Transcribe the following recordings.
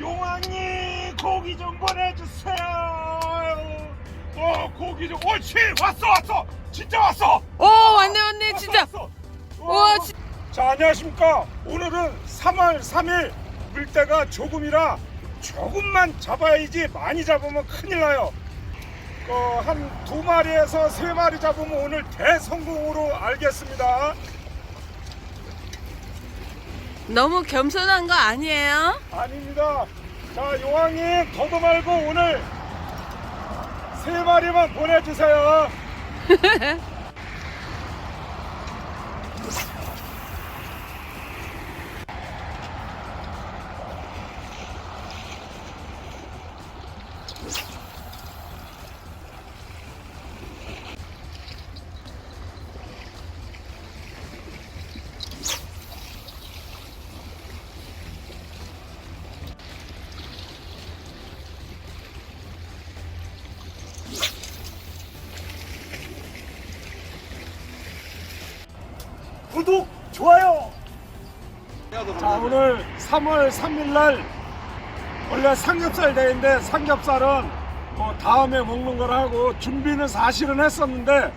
용왕님 고기 좀 보내주세요. 어 고기 좀 옳지 왔어 왔어 진짜 왔어. 오 왔네 왔네 왔어, 진짜. 왔어. 우와, 어. 진- 자 안녕하십니까 오늘은 3월 3일 물때가 조금이라 조금만 잡아야지 많이 잡으면 큰일 나요 어, 한 두 마리에서 세 마리 잡으면 오늘 대성공으로 알겠습니다 너무 겸손한 거 아니에요? 아닙니다 자 요왕님 더도 말고 오늘 세 마리만 보내주세요 구독 좋아요. 자 오늘 3월 3일 날 원래 삼겹살 데이인데 삼겹살은 뭐 다음에 먹는 걸 하고 준비는 사실은 했었는데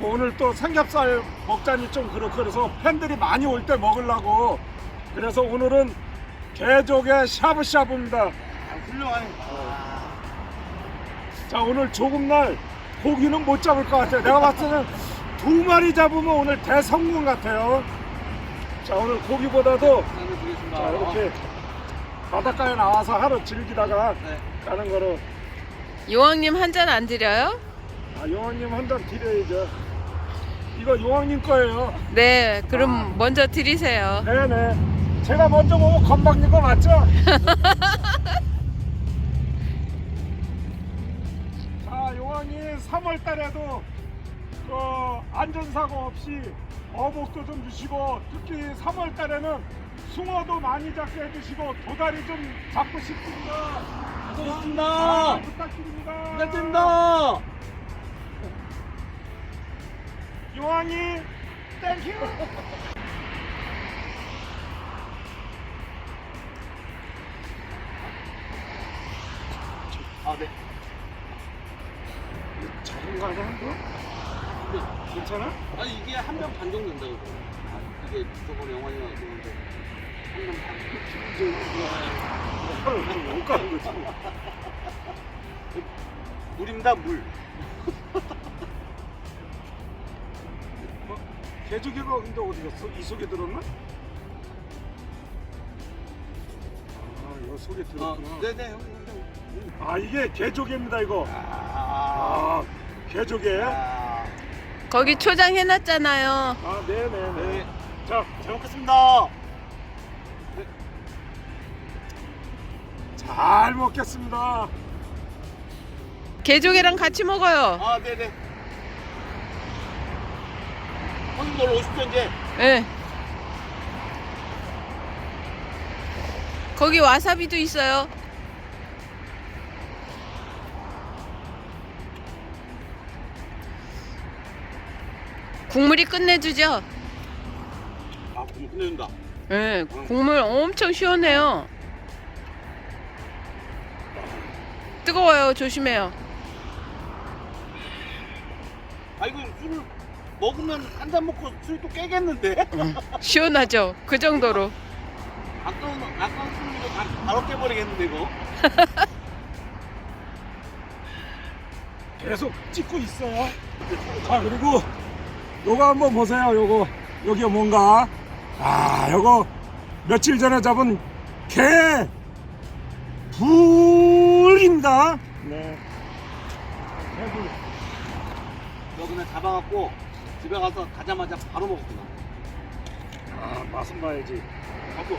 뭐 오늘 또 삼겹살 먹자니 좀 그렇고 그래서 팬들이 많이 올 때 먹으려고. 그래서 오늘은 개족의 샤브샤브입니다. 훌륭하네. 자 오늘 조금 날 고기는 못 잡을 것 같아요. 내가 봤을 때는 두 마리 잡으면 오늘 대성공 같아요 자 오늘 고기보다도 자 이렇게 바닷가에 나와서 하루 즐기다가 네. 가는 거로 요왕님 한 잔 안 드려요? 아 용왕님 한 잔 드려야죠 이거 용왕님 거예요 네 그럼 먼저 드리세요. 네네 제가 먼저 먹으면 건방진 거 맞죠? 자 용왕님 3월 달에도 그 안전사고 없이 어복도 좀 주시고 특히 3월 달에는 숭어도 많이 잡게 해주시고 도다리 좀 잡고 싶습니다 아, 고맙습니다. 부탁드립니다 부탁드립니다. 용왕님 땡큐 아, 네. 작은 거 아니야 한 번? 근데, 괜찮아? 아니, 이게 한명반 정도 된다고. 아, 이게 저번에 영화니가 그런데. 한명 반. 못 가는 거지 물입니다, 물. 개조개가 근데 어디 갔어? 이 속에 들었나? 아 이거 속에 아, 들었구나 네네, 형. 형. 아 이게 개조개입니다 이거 아, 아 개조개 아 아, 거기 초장 해놨잖아요. 네네네 네. 자 잘 먹겠습니다. 잘 먹겠습니다 개조개랑 같이 먹어요. 아, 네네. 형님 놀러 오십시오, 이제. 네. 거기 와사비도 있어요. 국물이 끝내주죠? 아, 그럼 끝내준다. 네, 국물 엄청 시원해요. 뜨거워요. 조심해요. 아, 이거 술을 먹으면 한 잔 먹고 술이 또 깨겠는데? 시원하죠? 그 정도로. 아까운, 아까운 술을 이거 다 바로 깨버리겠는데, 이거? 계속 찍고 있어요 자 그리고 요거 한번 보세요 요거 여기 뭔가 아 요거 며칠 전에 잡은 개 불입니다 네 개불 너 그냥 잡아갖고 집에 가서 가자마자 바로 먹었구나. 아 맛은 봐야지 갖고.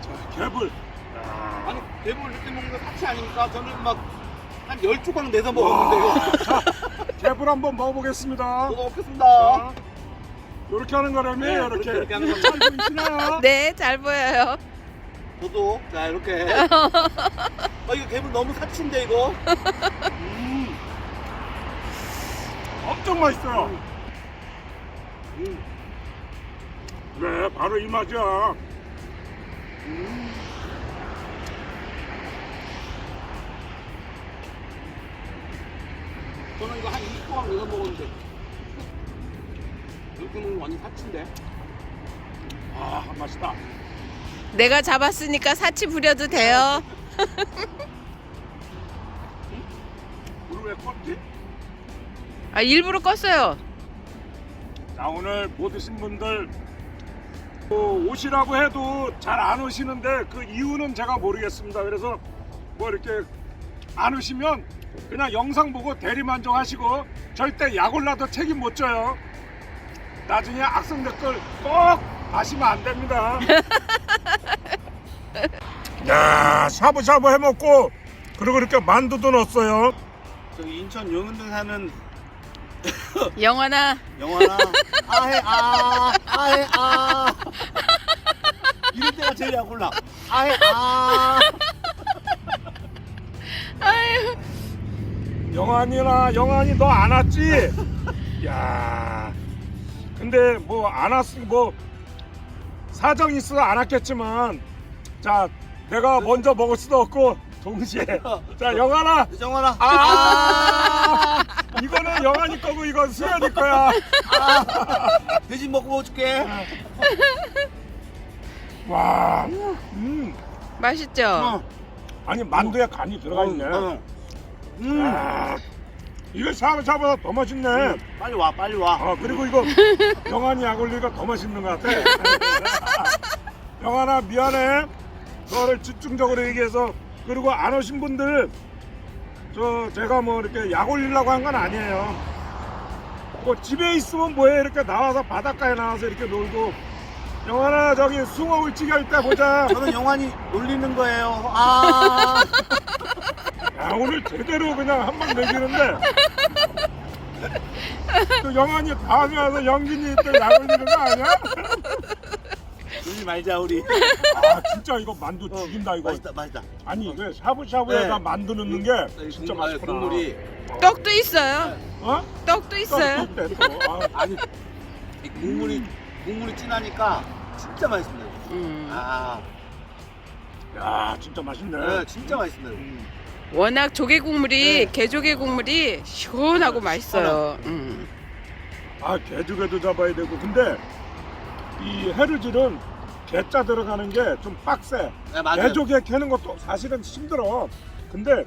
자 개불 아니, 대부분 이렇게 먹는 거 사치 아닙니까? 저는 막, 한 10조각 내서 먹었는데, 와, 이거. 자, 개불 한번 먹어보겠습니다 저도 먹겠습니다. 자, 요렇게 하는 거라며 네, 이렇게 그렇게, 이렇게 하는 잘 보이시나요? 네, 잘 보여요. 저도, 자, 이렇게. 아, 이거 대부분 너무 사치인데, 이거? 음. 엄청 맛있어요 음. 그래 바로 이 맛이야. 저는 이거 한 20조각 내서 먹었는데 이렇게 먹으면 완전 사치인데 아 맛있다. 내가 잡았으니까 사치 부려도 돼요. 우리 왜 껐지? 아 일부러 껐어요. 자 오늘 못 오신 분들 뭐 오시라고 해도 잘 안 오시는데 그 이유는 제가 모르겠습니다. 그래서 뭐 이렇게 안 오시면 그냥 영상 보고 대리만족하시고 절대 약 올라도 책임 못 져요. 나중에 악성 댓글 꼭 하시면 안 됩니다. 야 샤브샤브 해먹고 그리고 이렇게 만두도 넣었어요. 저기 인천 용인동 사는 영환아 영화나 아해 아 아해 아 이럴 때가 제일 약 올라 아해 아 영환이나 영환이 너 안 왔지? 야 근데 뭐 안 왔으니 뭐 사정 있어 안 왔겠지만 자 내가 먼저 먹을 수도 없고 동시에 자 영환아 영화나 아 이거는 영환이 거고 이건 수현이 거야 아 돼지 먹고 먹어줄게 와 음. 맛있죠? 어. 아니 만두에 간이 들어가 있네 어. 음. 아, 이거 샤브샤브가 더 맛있네. 음. 빨리 와 빨리 와. 아 그리고 이거 영환이 약 올리니까 더 맛있는 것 같아. 영환아 미안해. 너를 집중적으로 얘기해서 그리고 안 오신 분들 저 제가 뭐 이렇게 약 올리려고 한 건 아니에요. 뭐 집에 있으면 뭐해? 이렇게 나와서 바닷가에 나와서 이렇게 놀고. 영환아 저기 숭어 울치기 할 때 보자. 저는 영환이 놀리는 거예요. 아 야 오늘 제대로 그냥 한방 내기는데 또 영환이 다음에 와서 영진이 또약 올리는 거 아니야? 놀리 말자 우리 아 진짜 이거 만두 죽인다 이거 맛있다 맛있다 아니 그 샤브샤브에다 네. 만두 넣는 게 네, 진짜 국물, 맛있구나 국물이 떡도 있어요. 어? 떡도 있어요. 또, 또, 또. 아, 아니 이 국물이 국물이 진하니까 진짜 맛있습니다 음. 아 야 진짜 맛있네 네, 진짜 맛있습니다 음. 워낙 조개 국물이 네. 게조개 국물이 시원하고 맛있어요. 음. 아 개죽에도 잡아야 되고. 근데 이 해루질은 개자 들어가는 게 좀 빡세. 네, 맞아요. 개조개 캐는 것도 사실은 힘들어. 근데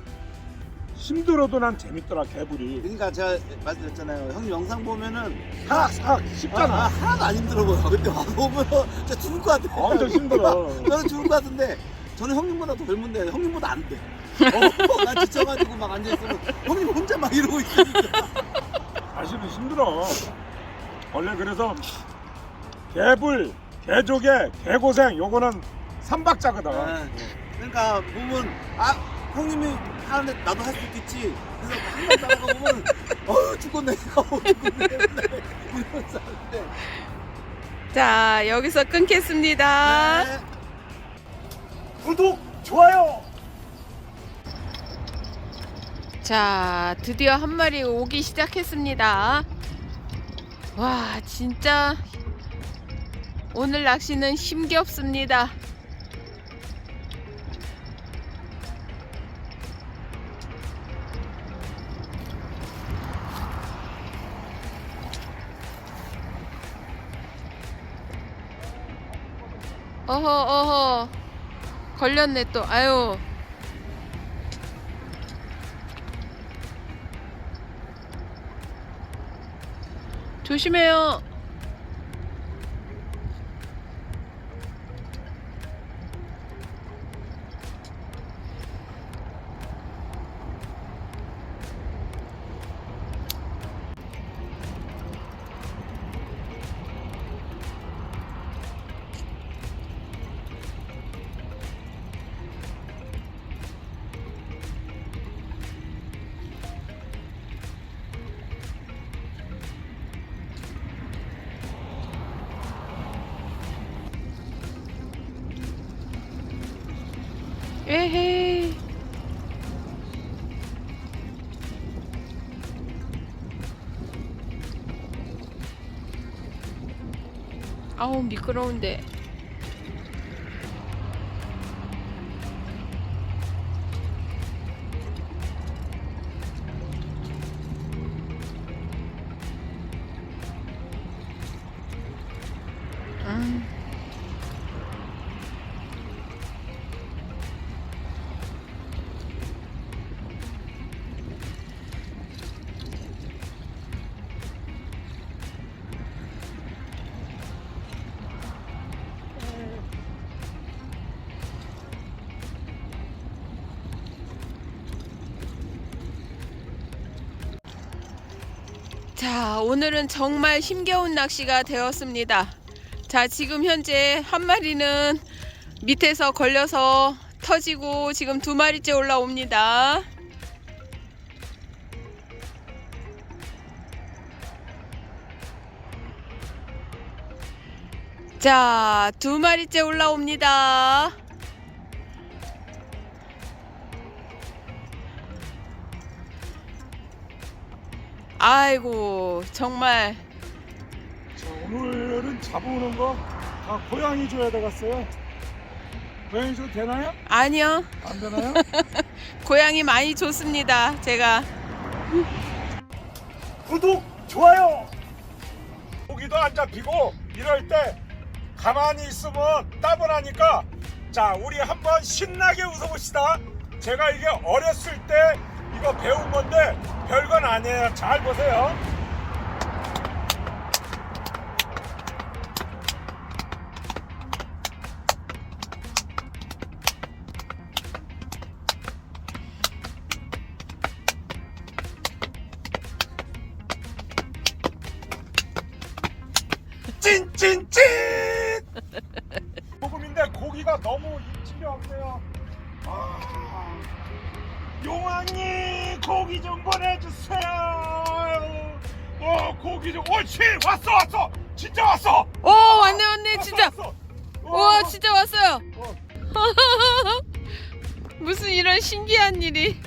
힘들어도 난 재밌더라 개불이. 그러니까 제가 말씀드렸잖아요. 형님 영상 보면은 싹싹 아, 쉽잖아. 하나도 안 힘들어 보여. 근데 와서 보면 진짜 죽을 것 같아. 엄청 힘들어. 저는 죽을 것 같은데 저는 형님보다 더 젊은데 형님보다 안 돼 어, 난 지쳐가지고 막 앉아있으면 형님 혼자 막 이러고 있으니까 사실은 힘들어. 원래 그래서 개불, 개조개, 개고생 요거는 삼박자거든. 네. 그러니까 보면 아 형님이 하는데 나도 할 수 있겠지 그래서 한번 따라가 보면 어휴 죽겠네 어휴 죽겠네 이러면서 하는데 자 여기서 끊겠습니다. 네. 구독, 좋아요. 자, 드디어 한 마리 오기 시작했습니다. 와, 진짜 오늘 낚시는 힘겹습니다. 어허, 어허. 걸렸네 또. 아유. 조심해요. 아우 미끄러운데. 자, 오늘은 정말 힘겨운 낚시가 되었습니다. 자, 지금 현재 한 마리는 밑에서 걸려서 터지고 지금 두 마리째 올라옵니다. 자, 두 마리째 올라옵니다. 아이고, 정말 자, 오늘은 잡아오는 거 다 고양이 줘야 되겠어요. 고양이 줘도 되나요? 아니요. 안 되나요? 고양이 많이 좋습니다. 제가 구독, 좋아요. 고기도 안 잡히고 이럴 때 가만히 있으면 따분하니까 자 우리 한번 신나게 웃어봅시다. 제가 이게 어렸을 때 이거 배운 건데 별건 아니에요. 잘 보세요. 어 고기 좀 옳지 왔어 왔어 진짜 왔어 오 왔네 왔네 왔어, 진짜 왔어. 우와 어, 진짜 왔어요. 어. 무슨 이런 신기한 일이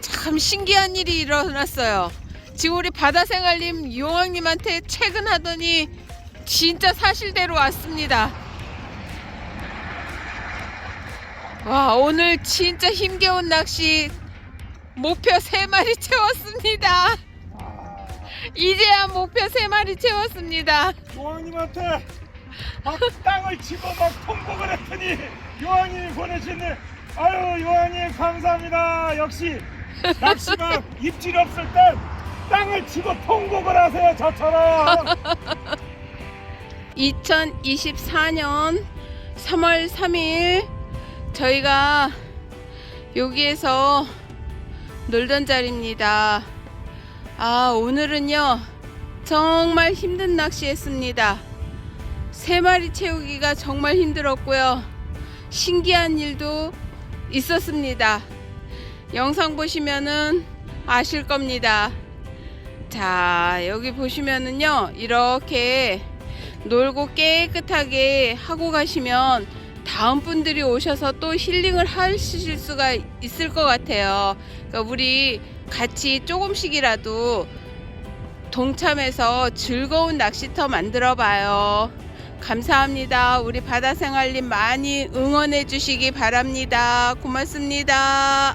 참 신기한 일이 일어났어요. 지금 우리 바다생활님 용왕님한테 최근 하더니 진짜 사실대로 왔습니다. 와 오늘 진짜 힘겨운 낚시 목표 세 마리 채웠습니다. 이제야 목표 세 마리 채웠습니다. 용왕님한테 막 땅을 집어 막 통곡을 했더니 용왕님이 보내주네 아유 용왕님 감사합니다 역시 낚시가 입질이 없을 땐 땅을 집어 통곡을 하세요 저처럼 2024년 3월 3일 저희가 여기에서 놀던 자리입니다. 아, 오늘은요, 정말 힘든 낚시했습니다. 세 마리 채우기가 정말 힘들었고요. 신기한 일도 있었습니다. 영상 보시면은 아실 겁니다. 자, 여기 보시면은요, 이렇게 놀고 깨끗하게 하고 가시면 다음 분들이 오셔서 또 힐링을 하실 수가 있을 것 같아요. 그러니까 우리 같이 조금씩이라도 동참해서 즐거운 낚시터 만들어 봐요. 감사합니다. 우리 바다생활님 많이 응원해 주시기 바랍니다. 고맙습니다.